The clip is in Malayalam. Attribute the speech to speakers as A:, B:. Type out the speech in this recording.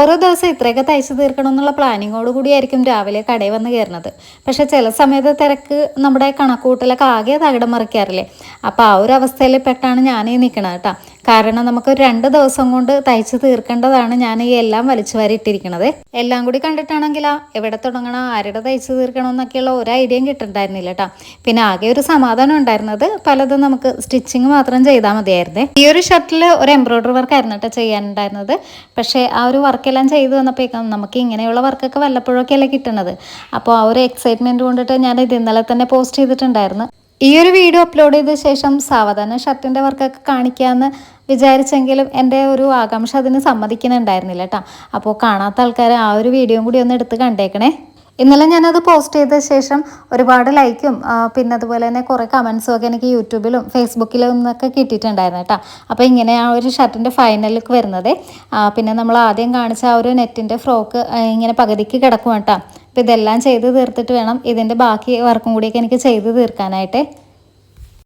A: ഓരോ ദിവസം ഇത്രയൊക്കെ തയ്ച്ചു തീർക്കണം എന്നുള്ള പ്ലാനിങ്ങോട് കൂടിയായിരിക്കും രാവിലെ കടയിൽ വന്ന് കയറുന്നത്. പക്ഷേ ചില സമയത്ത് തിരക്ക് നമ്മുടെ കണക്കൂട്ടലൊക്കെ ആകെ തകിടം മറിക്കാറില്ലേ? അപ്പോൾ ആ ഒരു അവസ്ഥയിൽ പെട്ടാണ് ഈ നിൽക്കണത് കേട്ടോ. കാരണം നമുക്ക് രണ്ട് ദിവസം കൊണ്ട് തയ്ച്ചു തീർക്കേണ്ടതാണ് ഞാൻ ഈ എല്ലാം വലിച്ചു വരിയിട്ടിരിക്കുന്നത് എല്ലാം കൂടി കണ്ടിട്ടാണെങ്കിലാ എവിടെ തുടങ്ങണം ആരുടെ തയ്ച്ചു തീർക്കണം എന്നൊക്കെയുള്ള ഒരു ഐഡിയയും കിട്ടുന്നുണ്ടായിരുന്നില്ല കേട്ടോ പിന്നെ ആകെ ഒരു സമാധാനം ഉണ്ടായിരുന്നത് പലതും നമുക്ക് സ്റ്റിച്ചിങ് മാത്രം ചെയ്താൽ മതിയായിരുന്നേ. ഈ ഒരു ഷർട്ടിൽ ഒരു എംബ്രോയ്ഡറി വർക്ക് ആയിരുന്നു കേട്ടോ ചെയ്യാനുണ്ടായിരുന്നത്. പക്ഷേ ആ ഒരു വർക്കെല്ലാം ചെയ്തു വന്നപ്പോഴേക്കും നമുക്ക് ഇങ്ങനെയുള്ള വർക്കൊക്കെ വല്ലപ്പോഴൊക്കെ അല്ലേ കിട്ടുന്നത് അപ്പോൾ ആ ഒരു എക്സൈറ്റ്മെന്റ് കൊണ്ടിട്ട് ഞാൻ ഇത് ഇന്നലെ തന്നെ പോസ്റ്റ് ചെയ്തിട്ടുണ്ടായിരുന്നു. ഈ ഒരു വീഡിയോ അപ്ലോഡ് ചെയ്ത ശേഷം സാവധാനം ഷർട്ടിന്റെ വർക്കൊക്കെ കാണിക്കാമെന്ന് വിചാരിച്ചെങ്കിലും എന്റെ ഒരു ആകാംക്ഷ അതിന് സമ്മതിക്കുന്നുണ്ടായിരുന്നില്ല കേട്ടോ അപ്പോൾ കാണാത്ത ആൾക്കാർ ആ ഒരു വീഡിയോയും കൂടി ഒന്ന് എടുത്ത് കണ്ടേക്കണേ. ഇന്നലെ ഞാനത് പോസ്റ്റ് ചെയ്ത ശേഷം ഒരുപാട് ലൈക്കും പിന്നെ അതുപോലെ തന്നെ കുറേ കമൻസും ഒക്കെ എനിക്ക് യൂട്യൂബിലും ഫേസ്ബുക്കിലും നിന്നൊക്കെ കിട്ടിയിട്ടുണ്ടായിരുന്നു കേട്ടോ അപ്പോൾ ഇങ്ങനെ ആ ഒരു ഷർട്ടിന്റെ ഫൈനൽ ലുക്ക് വരുന്നത്. പിന്നെ നമ്മൾ ആദ്യം കാണിച്ച ആ ഒരു നെറ്റിന്റെ ഫ്രോക്ക് ഇങ്ങനെ പകുതിക്ക് കിടക്കും കേട്ടോ അപ്പോൾ ഇതെല്ലാം ചെയ്ത് തീർത്തിട്ട് വേണം ഇതിന്റെ ബാക്കി വർക്കും കൂടിയൊക്കെ എനിക്ക് ചെയ്ത് തീർക്കാനായിട്ട്.